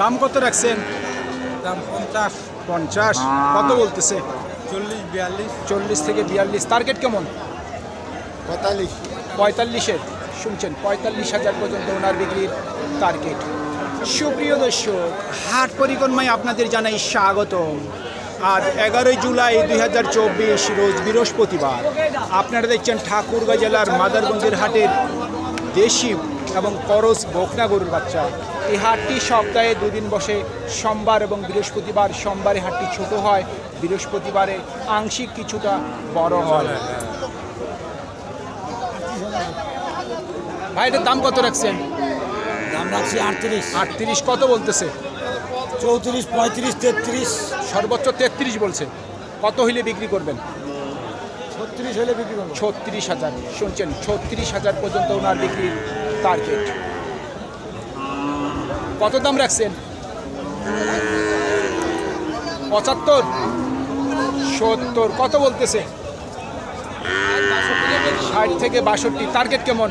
দাম কত রাখছেন? দাম পঞ্চাশ। পঞ্চাশ। কত বলতেছে? চল্লিশ বিয়াল্লিশ। চল্লিশ থেকে বিয়াল্লিশ। টার্গেট কেমন? পঁয়তাল্লিশ। পঁয়তাল্লিশের। শুনছেন পঁয়তাল্লিশ হাজার পর্যন্ত ওনার বিক্রির টার্গেট। সুপ্রিয় দর্শক হাট পরিক্রমায় আপনাদের জানাই স্বাগতম। আজ এগারোই জুলাই দুই হাজার চব্বিশ রোজ বৃহস্পতিবার। আপনারা দেখছেন ঠাকুরগাঁ জেলার মাদারগঞ্জের হাটের দেশি এবং করস বকনা গরুর বাচ্চা। এই হাটটি সপ্তাহে দুদিন বসে। সোমবার এবং বৃহস্পতিবার সোমবারে হাটটি ছোট হয়। বৃহস্পতিবারে আংশিক কিছুটা বড় হয়। ভাই এটার দাম কত রাখছেন? দাম রাখছি আটত্রিশ। আটত্রিশ কত বলতেছে? চৌত্রিশ পঁয়ত্রিশ তেত্রিশ। সর্বোচ্চ তেত্রিশ বলছে। কত হইলে বিক্রি করবেন? ছত্রিশ হলে বিক্রি করব। ছত্রিশ হাজার। শুনছেন ছত্রিশ হাজার পর্যন্ত ওনার বিক্রির টার্গেট কত দাম রাখছেন? পঁচাত্তর? সত্তর। কত বলতেছে? ষাট থেকে বাষট্টি। টার্গেট কেমন?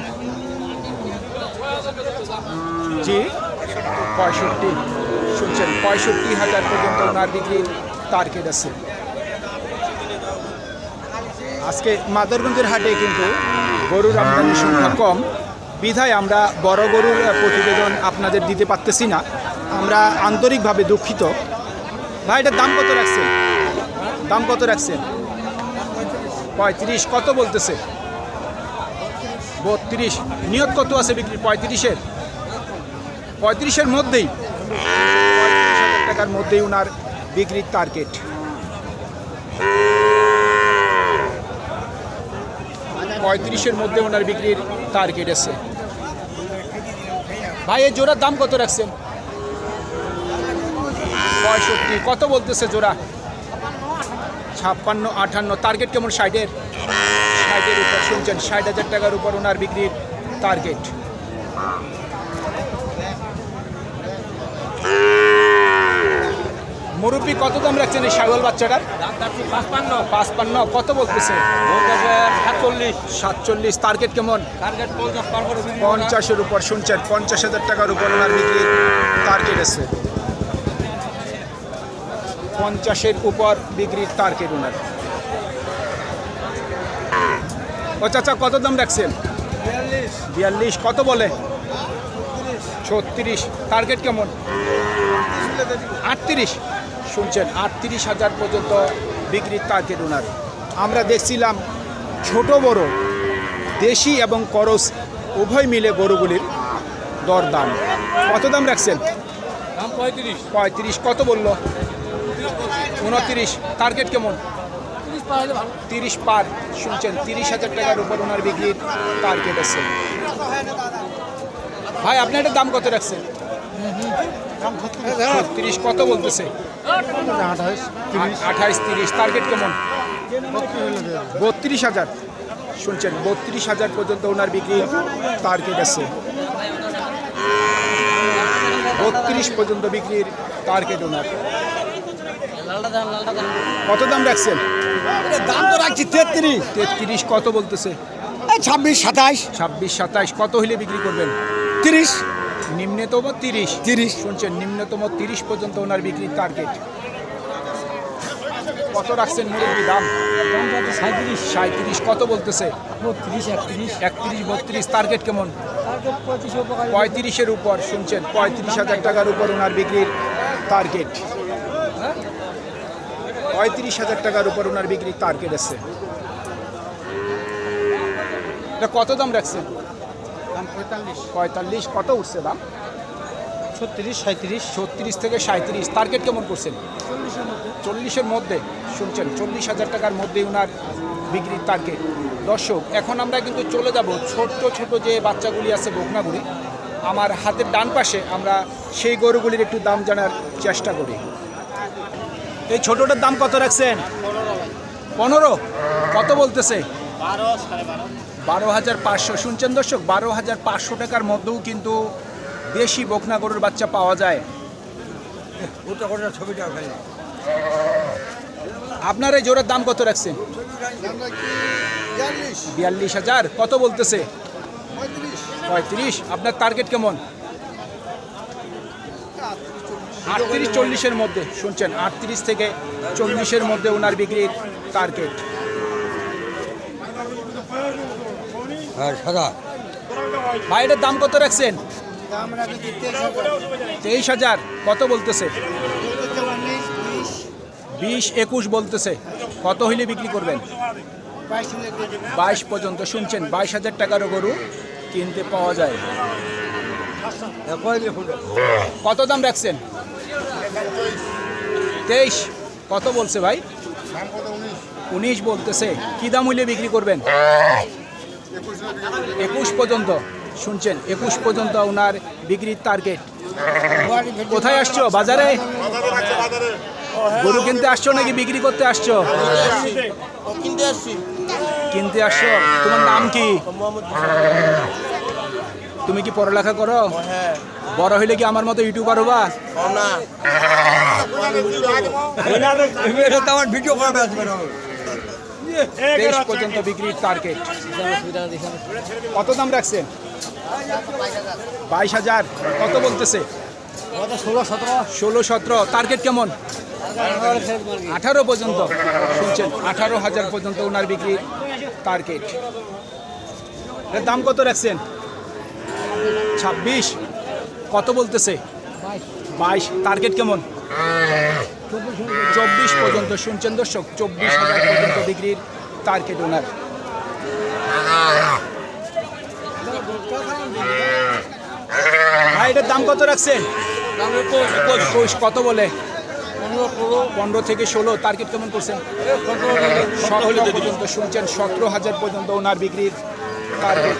জি, পঁয়ষট্টি। শুনছেন, পঁয়ষট্টি হাজার পর্যন্ত ওনার বিক্রির টার্গেট আছে। আজকে মাদারগঞ্জের হাটে কিন্তু গরুর আমদানির সংখ্যা কম। বিধায় আমরা বড় গরুর প্রতিবেদন আপনাদের দিতে পারতেছি না। আমরা আন্তরিকভাবে দুঃখিত। ভাই, এটার দাম কত রাখছেন? দাম কত রাখছেন? পঁয়ত্রিশ, কত বলতেছে? বত্রিশ, নিয়ত কত আছে বিক্রি? পঁয়ত্রিশের? পঁয়ত্রিশের মধ্যেই। পঁয়ত্রিশ টাকার মধ্যেই ওনার বিক্রির টার্গেট পঁয়ত্রিশের মধ্যে ওনার বিক্রির টার্গেট আছে। ভাই, এই জোড়ার দাম কত রাখছেন? পঁয়ষট্টি। কত বলতেছে জোড়া? ছাপ্পান্ন, আঠান্ন। টার্গেট কেমন সাইডের সাইডের উপর, শুনছেন? ষাট হাজার টাকার উপর ওনার বিক্রির টার্গেট মুরব্বী কত দাম রাখছেন এই ছাগল বাচ্চাটার? পাঁচপান্ন। পাঁচপান্ন। কত বলতেছে? সাতচল্লিশ। সাতচল্লিশ। টার্গেট কেমন? পঞ্চাশের উপর। শুনছেন পঞ্চাশ হাজার টাকার উপর ওনার বিক্রির টার্গেট আছে। পঞ্চাশের উপর বিক্রির টার্গেট ওনার। ও চাচা কত দাম রাখছেন? বিয়াল্লিশ। বিয়াল্লিশ। কত বলে? ছত্রিশ। টার্গেট কেমন? আটত্রিশ। শুনছেন আটত্রিশ হাজার পর্যন্ত বিক্রির টার্গেট ওনার আমরা দেখছিলাম ছোট বড় দেশি এবং করস উভয় মিলে গরুগুলির দরদাম। কত দাম রাখছেন? পঁয়ত্রিশ। পঁয়ত্রিশ কত বলল? উনত্রিশ টার্গেট কেমন? তিরিশ পার শুনছেন তিরিশ হাজার টাকার উপর ওনার বিক্রির টার্গেট আছে। ভাই আপনি একটা দাম কত রাখছেন? তিরিশ কত বলতেছে? আঠাইশ তিরিশ টার্গেট কেমন? বত্রিশ হাজার। শুনছেন বত্রিশ হাজার পর্যন্ত ওনার বিক্রির টার্গেট আছে। বত্রিশ পর্যন্ত বিক্রির টার্গেট ওনার। কত দাম রাখছেন? দাম তো রাখছি তেত্রিশ। তেত্রিশ কত বলতেছে? ছাব্বিশ সাতাইশ। ছাব্বিশ সাতাইশ কত হইলে বিক্রি করবেন? তিরিশ। নিম্নতম তিরিশ। তিরিশ। শুনছেন নিম্নতম তিরিশ পর্যন্ত ওনার বিক্রির টার্গেট কত রাখছেন মুরব্বী দাম? সাঁত্রিশ। সাঁত্রিশ কত বলতেছে? বত্রিশ একত্রিশ। একত্রিশ বত্রিশ টার্গেট কেমন? পঁয়ত্রিশের উপর শুনছেন পঁয়ত্রিশ হাজার টাকার উপর ওনার বিক্রির টার্গেট পঁয়ত্রিশ হাজার টাকার উপর ওনার বিক্রির টার্গেট আছে। এটা কত দাম রাখছেন? পঁয়তাল্লিশ। কত উঠছে দাম? ছত্রিশ সাঁত্রিশ ছত্রিশ থেকে সাঁত্রিশ টার্গেট কেমন করছেন? চল্লিশের মধ্যে। চল্লিশের মধ্যে? শুনছেন চল্লিশ হাজার টাকার মধ্যেই ওনার বিক্রির টার্গেট দর্শক এখন আমরা কিন্তু চলে যাব ছোট্ট ছোট যে বাচ্চাগুলি আছে বকনাগুলি। আমার হাতের ডান পাশে আমরা সেই গরুগুলির একটু দাম জানার চেষ্টা করি। এই ছোটোটার দাম কত রাখছেন? পনেরো? কত বলতেছে? বারো সাড়ে বারো। বারো হাজার পাঁচশো। শুনছেন দর্শক বারো হাজার পাঁচশো টাকার মধ্যেও কিন্তু দেশি বকনা গরুর বাচ্চা পাওয়া যায়। ছবিটা আপনার এই জোরের দাম কত রাখছেন? বিয়াল্লিশ। হাজার কত বলতেছে? পঁয়ত্রিশ। আপনার টার্গেট কেমন? আটত্রিশ চল্লিশের মধ্যে শুনছেন আটত্রিশ থেকে চল্লিশের মধ্যে ওনার বিক্রির টার্গেট সাদা এটার দাম কত রাখছেন? তেইশ হাজার। কত বলতেছে? বিশ একুশ বলতেছে। কত হইলে বিক্রি করবেন? বাইশ পর্যন্ত। শুনছেন, বাইশ হাজার টাকারও গরু কিনতে পাওয়া যায়। কত দাম রাখছেন? তেইশ। কত বলছে ভাই? উনিশ বলতেছে। কি দাম হইলে বিক্রি করবেন? একুশ পর্যন্ত শুনছেন একুশ পর্যন্ত ওনার বিক্রির টার্গেট কোথায় আসছো? বাজারে? গরু কিনতে আসছো নাকি বিক্রি করতে আসছো? কিনতে আসছো? তোমার নাম কি? তুমি কি পড়ালেখা করো? হ্যাঁ বড় হইলে কি আমার মতো ইউটিউবার হবা? না। ভিডিও তেইশ পর্যন্ত বিক্রির টার্গেট কত দাম রাখছেন? বাইশ হাজার। কত বলতেছে? ষোলো, সতেরো। ষোলো সতেরো টার্গেট কেমন? আঠারো পর্যন্ত। শুনছেন, আঠারো হাজার পর্যন্ত ওনার বিক্রির টার্গেট এর দাম কত রাখছেন? ছাব্বিশ। কত বলতেছে? বাইশ। টার্গেট কেমন? চব্বিশ পর্যন্ত শুনছেন দর্শক, চব্বিশ হাজার পর্যন্ত বিক্রির টার্গেট ওনার ভাই, এটার দাম কত রাখছেন কত বলে? পনেরো থেকে ষোলো টার্গেট কেমন করছেন? সতেরো পর্যন্ত শুনছেন, সতেরো হাজার পর্যন্ত ওনার বিক্রির টার্গেট